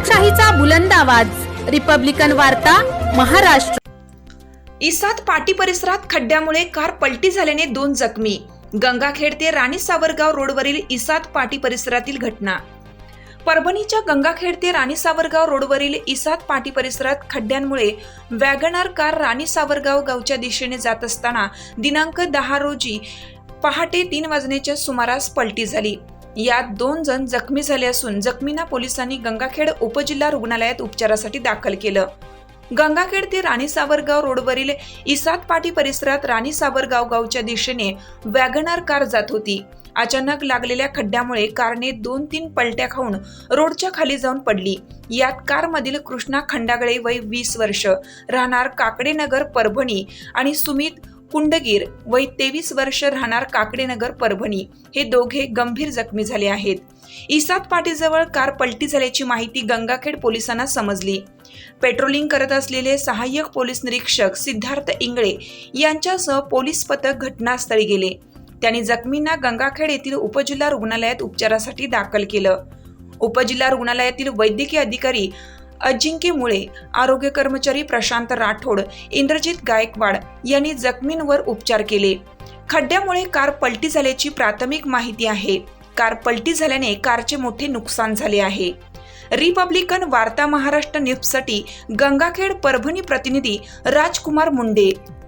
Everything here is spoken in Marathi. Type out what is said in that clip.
लोकशाहीचा बुलंद आवाज. रिपब्लिकन वार्ता महाराष्ट्र. इसात पाटी परिसरात खड्ड्यामुळे कार पलटी झाल्याने दोन जखमी. गंगाखेड ते राणी सावरगाव रोडवरील इसात पाटी परिसरातील घटना. परभणीच्या गंगाखेड ते राणी सावरगाव रोडवरील इसात पाटी परिसरात खड्ड्यांमुळे वॅगनार कार राणी सावरगाव गावच्या दिशेने जात असताना दिनांक दहा रोजी पहाटे तीन वाजण्याच्या सुमारास पलटी झाली. यात दोन जण जखमी झाले असून जखमींना पोलिसांनी गंगाखेड उपजिल्हा रुग्णालयात उपचारासाठी दाखल केलं. गंगाखेड ते राणी सावरगाव रोडवरील इसात पाटी परिसरात राणी सावरगाव गावच्या दिशेने वॅगनार कार जात होती. अचानक लागलेल्या खड्ड्यामुळे कारने दोन तीन पलट्या खाऊन रोडच्या खाली जाऊन पडली. यात कारमधील कृष्णा खंडागळे वय वीस वर्ष राहणार काकडेनगर परभणी आणि सुमित कुंडगीर वय तेवीस वर्ष राहणार काकडेनगर परभणी. हे दोघे गंभीर जखमी झाले आहेत. इसात पाटीजवळ कार पलटी झाल्याची माहिती गंगाखेड पोलिसांना समजली. पेट्रोलिंग करत असलेले सहाय्यक पोलीस निरीक्षक सिद्धार्थ इंगळे यांच्यासह पोलीस पथक घटनास्थळी गेले. त्यांनी जखमींना गंगाखेड येथील उपजिल्हा रुग्णालयात उपचारासाठी दाखल केलं. उपजिल्हा रुग्णालयातील वैद्यकीय अधिकारी अजिंक्य मुळे आरोग्य कर्मचारी प्रशांत राठोड इंद्रजित गायकवाड यांनी जखमींवर उपचार केले. खड्ड्यामुळे कार पलटी झाल्याची प्राथमिक माहिती आहे. कार पलटी झाल्याने कारचे मोठे नुकसान झाले आहे. रिपब्लिकन वार्ता महाराष्ट्र न्यूजसाठी गंगाखेड परभणी प्रतिनिधी राजकुमार मुंडे.